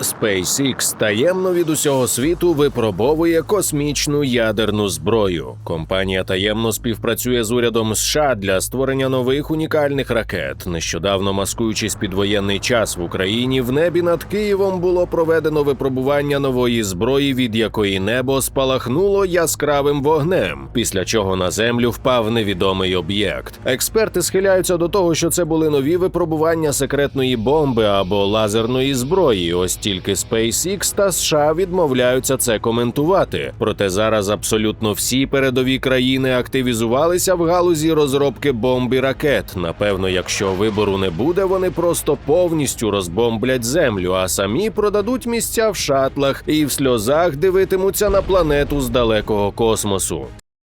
SpaceX таємно від усього світу випробовує космічну ядерну зброю. Компанія таємно співпрацює з урядом США для створення нових унікальних ракет. Нещодавно маскуючись під воєнний час в Україні, в небі над Києвом було проведено випробування нової зброї, від якої небо спалахнуло яскравим вогнем, після чого на землю впав невідомий об'єкт. Експерти схиляються до того, що це були нові випробування секретної бомби або лазерної зброї. Ось тільки SpaceX та США відмовляються це коментувати. Проте зараз абсолютно всі передові країни активізувалися в галузі розробки бомб і ракет. Напевно, якщо вибору не буде, вони просто повністю розбомблять землю, а самі продадуть місця в шатлах і в сльозах дивитимуться на планету з далекого космосу.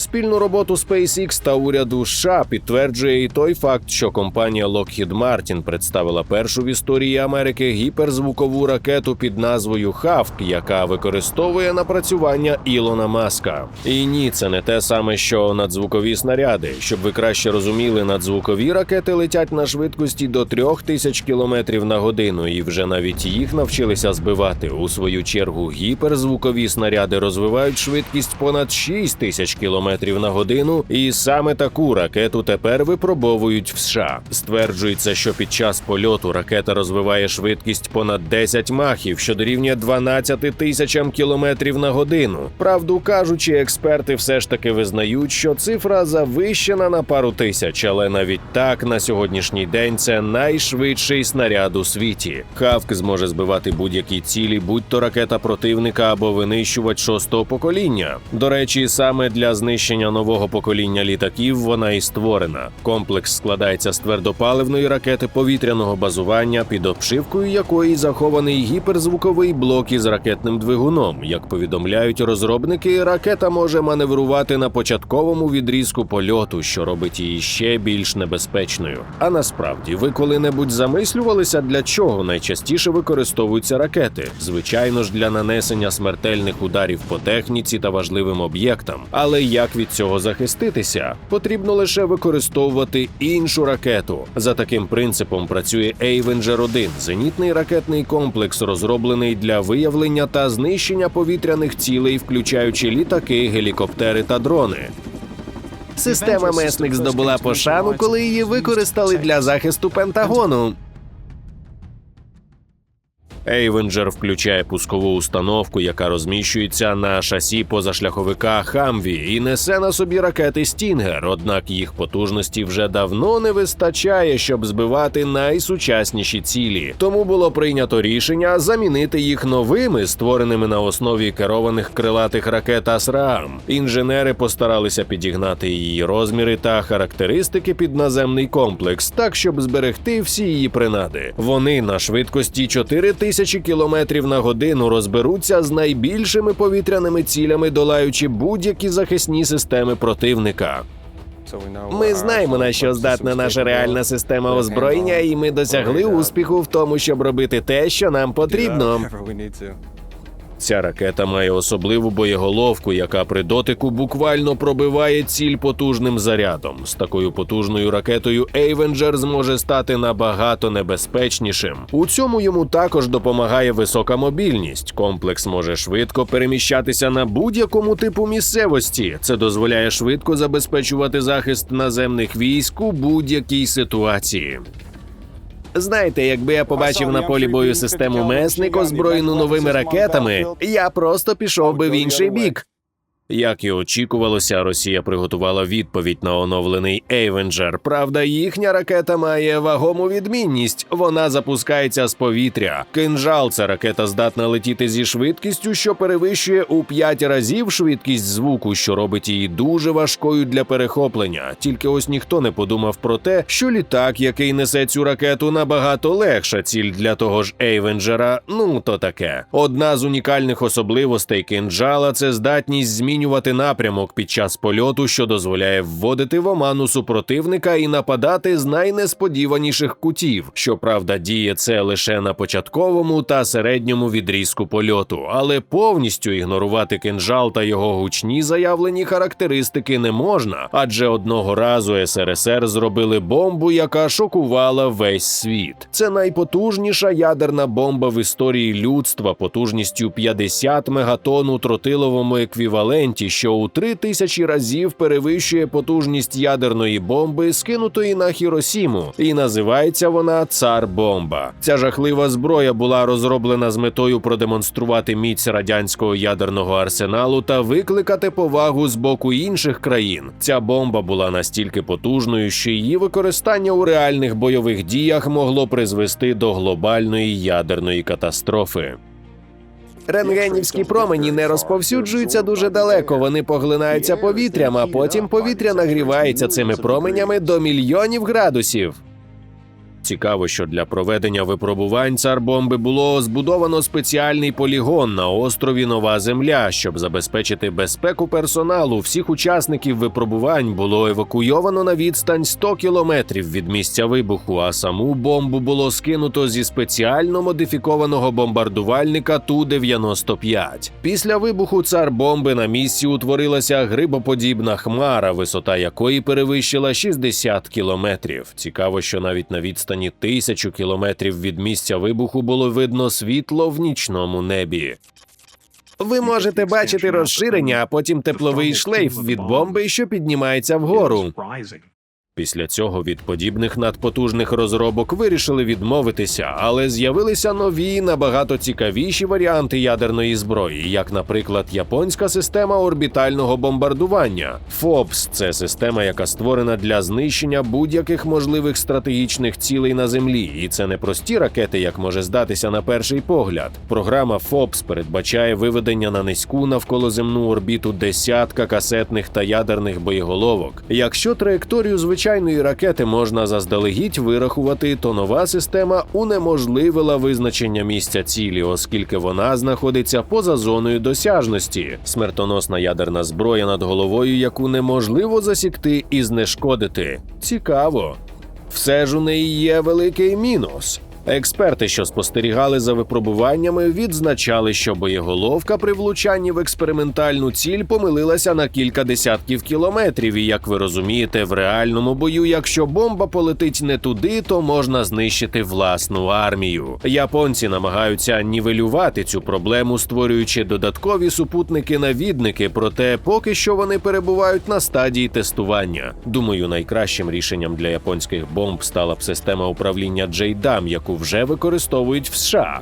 Спільну роботу SpaceX та уряду США підтверджує і той факт, що компанія Lockheed Martin представила першу в історії Америки гіперзвукову ракету під назвою Хавк, яка використовує напрацювання Ілона Маска. І ні, це не те саме, що надзвукові снаряди. Щоб ви краще розуміли, надзвукові ракети летять на швидкості до 3000 км на годину, і вже навіть їх навчилися збивати. У свою чергу гіперзвукові снаряди розвивають швидкість понад 6000 км на годину, і саме таку ракету тепер випробовують в США. Стверджується, що під час польоту ракета розвиває швидкість понад 10 махів, що дорівнює 12 тисячам кілометрів на годину. Правду кажучи, експерти все ж таки визнають, що цифра завищена на пару тисяч, але навіть так на сьогоднішній день це найшвидший снаряд у світі. Хавк зможе збивати будь-які цілі, будь то ракета противника або винищувач шостого покоління. До речі, саме для знищення нового покоління літаків вона і створена. Комплекс складається з твердопаливної ракети повітряного базування, під обшивкою якої захований гіперзвуковий блок із ракетним двигуном. Як повідомляють розробники, ракета може маневрувати на початковому відрізку польоту, що робить її ще більш небезпечною. А насправді, ви коли-небудь замислювалися, для чого найчастіше використовуються ракети? Звичайно ж, для нанесення смертельних ударів по техніці та важливим об'єктам. Але як від цього захиститися? Потрібно лише використовувати іншу ракету. За таким принципом працює Avenger 1 зенітний ракетний комплекс, розроблений для виявлення та знищення повітряних цілей, включаючи літаки, гелікоптери та дрони. Система месник здобула пошану, коли її використали для захисту Пентагону. Ейвенджер включає пускову установку, яка розміщується на шасі позашляховика Хамві і несе на собі ракети Стінгер. Однак їх потужності вже давно не вистачає, щоб збивати найсучасніші цілі. Тому було прийнято рішення замінити їх новими, створеними на основі керованих крилатих ракет Асраам. Інженери постаралися підігнати її розміри та характеристики під наземний комплекс, так щоб зберегти всі її принади. Вони на швидкості 4 тисячі кілометрів на годину розберуться з найбільшими повітряними цілями, долаючи будь-які захисні системи противника. Ми знаємо, на що здатна наша реальна система озброєння, і ми досягли успіху в тому, щоб робити те, що нам потрібно. Ця ракета має особливу боєголовку, яка при дотику буквально пробиває ціль потужним зарядом. З такою потужною ракетою Avenger зможе стати набагато небезпечнішим. У цьому йому також допомагає висока мобільність. Комплекс може швидко переміщатися на будь-якому типу місцевості. Це дозволяє швидко забезпечувати захист наземних військ у будь-якій ситуації. Знаєте, якби я побачив на полі бою систему месник, озброєну новими ракетами, я просто пішов би в інший бік. Як і очікувалося, Росія приготувала відповідь на оновлений Ейвенджер. Правда, їхня ракета має вагому відмінність. Вона запускається з повітря. Кинжал це ракета здатна летіти зі швидкістю, що перевищує у 5 разів швидкість звуку, що робить її дуже важкою для перехоплення. Тільки ось ніхто не подумав про те, що літак, який несе цю ракету, набагато легша ціль для того ж Ейвенджера. Ну то таке. Одна з унікальних особливостей кинджала це здатність змінювати змінювати напрямок під час польоту, що дозволяє вводити в оману супротивника і нападати з найнесподіваніших кутів. Щоправда, діє це лише на початковому та середньому відрізку польоту, але повністю ігнорувати кинжал та його гучні заявлені характеристики не можна, адже одного разу СРСР зробили бомбу, яка шокувала весь світ. Це найпотужніша ядерна бомба в історії людства потужністю 50 мегатонн у тротиловому еквіваленті, що у три тисячі разів перевищує потужність ядерної бомби, скинутої на Хіросіму, і називається вона цар бомба. Ця жахлива зброя була розроблена з метою продемонструвати міць радянського ядерного арсеналу та викликати повагу з боку інших країн. Ця бомба була настільки потужною, що її використання у реальних бойових діях могло призвести до глобальної ядерної катастрофи. Рентгенівські промені не розповсюджуються дуже далеко. Вони поглинаються повітрям, а потім повітря нагрівається цими променями до мільйонів градусів. Цікаво, що для проведення випробувань цар бомби було збудовано спеціальний полігон на острові Нова Земля, щоб забезпечити безпеку персоналу. Всіх учасників випробувань було евакуйовано на відстань 100 кілометрів від місця вибуху, а саму бомбу було скинуто зі спеціально модифікованого бомбардувальника Ту-95. Після вибуху цар бомби на місці утворилася грибоподібна хмара, висота якої перевищила 60 кілометрів. Цікаво, що навіть на відстані тисячу кілометрів від місця вибуху було видно світло в нічному небі. Ви можете бачити розширення, а потім тепловий шлейф від бомби, що піднімається вгору. Після цього від подібних надпотужних розробок вирішили відмовитися, але з'явилися нові набагато цікавіші варіанти ядерної зброї, як, наприклад, японська система орбітального бомбардування. ФОПС це система, яка створена для знищення будь-яких можливих стратегічних цілей на землі, і це не прості ракети, як може здатися на перший погляд. Програма ФОПС передбачає виведення на низьку навколоземну орбіту десятка касетних та ядерних боєголовок. Якщо траєкторію звичайної ракети можна заздалегідь вирахувати, то нова система унеможливила визначення місця цілі, оскільки вона знаходиться поза зоною досяжності. Смертоносна ядерна зброя над головою, яку неможливо засікти і знешкодити. Цікаво. Все ж у неї є великий мінус. Експерти, що спостерігали за випробуваннями, відзначали, що боєголовка при влучанні в експериментальну ціль помилилася на кілька десятків кілометрів. І як ви розумієте, в реальному бою, якщо бомба полетить не туди, то можна знищити власну армію. Японці намагаються нівелювати цю проблему, створюючи додаткові супутники-навідники. Проте поки що вони перебувають на стадії тестування. Думаю, найкращим рішенням для японських бомб стала б система управління JDAM, яку вже використовують в США.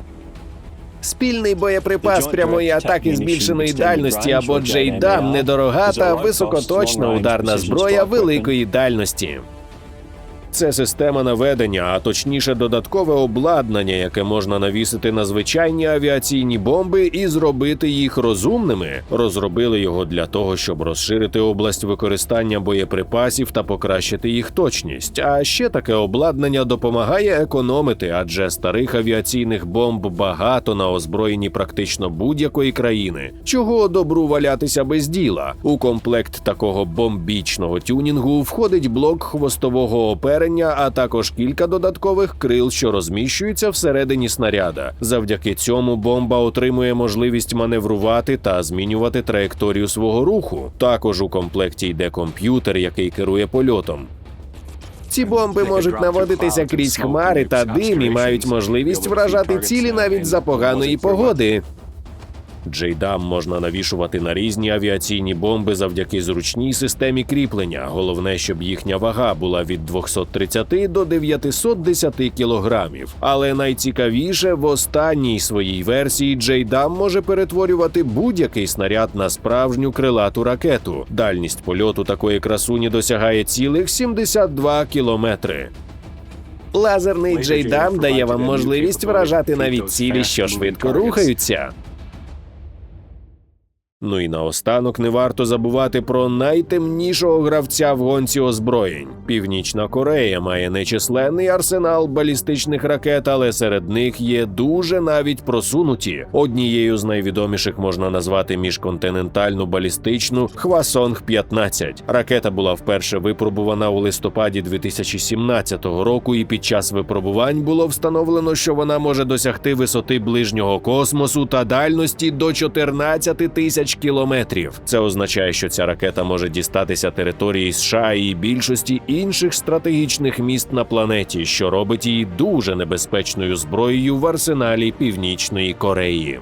Спільний боєприпас прямої атаки збільшеної дальності або JDAM – недорога та високоточна ударна зброя великої дальності. Це система наведення, а точніше додаткове обладнання, яке можна навісити на звичайні авіаційні бомби і зробити їх розумними. Розробили його для того, щоб розширити область використання боєприпасів та покращити їх точність. А ще таке обладнання допомагає економити, адже старих авіаційних бомб багато на озброєнні практично будь-якої країни. Чого добру валятися без діла? У комплект такого бомбічного тюнінгу входить блок хвостового оперення, а також кілька додаткових крил, що розміщуються всередині снаряда. Завдяки цьому бомба отримує можливість маневрувати та змінювати траєкторію свого руху. Також у комплекті йде комп'ютер, який керує польотом. Ці бомби можуть наводитися крізь хмари та дим і мають можливість вражати цілі навіть за поганої погоди. Джейдам можна навішувати на різні авіаційні бомби завдяки зручній системі кріплення. Головне, щоб їхня вага була від 230 до 910 кілограмів. Але найцікавіше в останній своїй версії Джейдам може перетворювати будь-який снаряд на справжню крилату ракету. Дальність польоту такої красуні досягає цілих 72 кілометри. Лазерний Джейдам дає вам можливість вражати навіть цілі, що швидко рухаються. Ну і наостанок не варто забувати про найтемнішого гравця в гонці озброєнь. Північна Корея має нечисленний арсенал балістичних ракет, але серед них є дуже навіть просунуті. Однією з найвідоміших можна назвати міжконтинентальну балістичну Хвасонг 15 Ракета була вперше випробувана у листопаді 2017 року, і під час випробувань було встановлено, що вона може досягти висоти ближнього космосу та дальності до 14 тисяч кілометрів. Це означає, що ця ракета може дістатися території США і більшості інших стратегічних міст на планеті, що робить її дуже небезпечною зброєю в арсеналі Північної Кореї.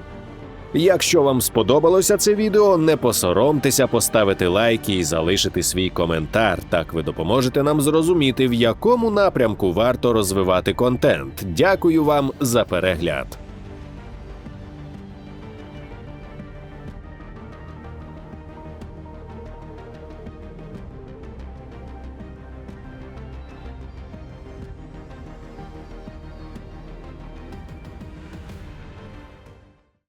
Якщо вам сподобалося це відео, не посоромтеся поставити лайки і залишити свій коментар. Так ви допоможете нам зрозуміти, в якому напрямку варто розвивати контент. Дякую вам за перегляд.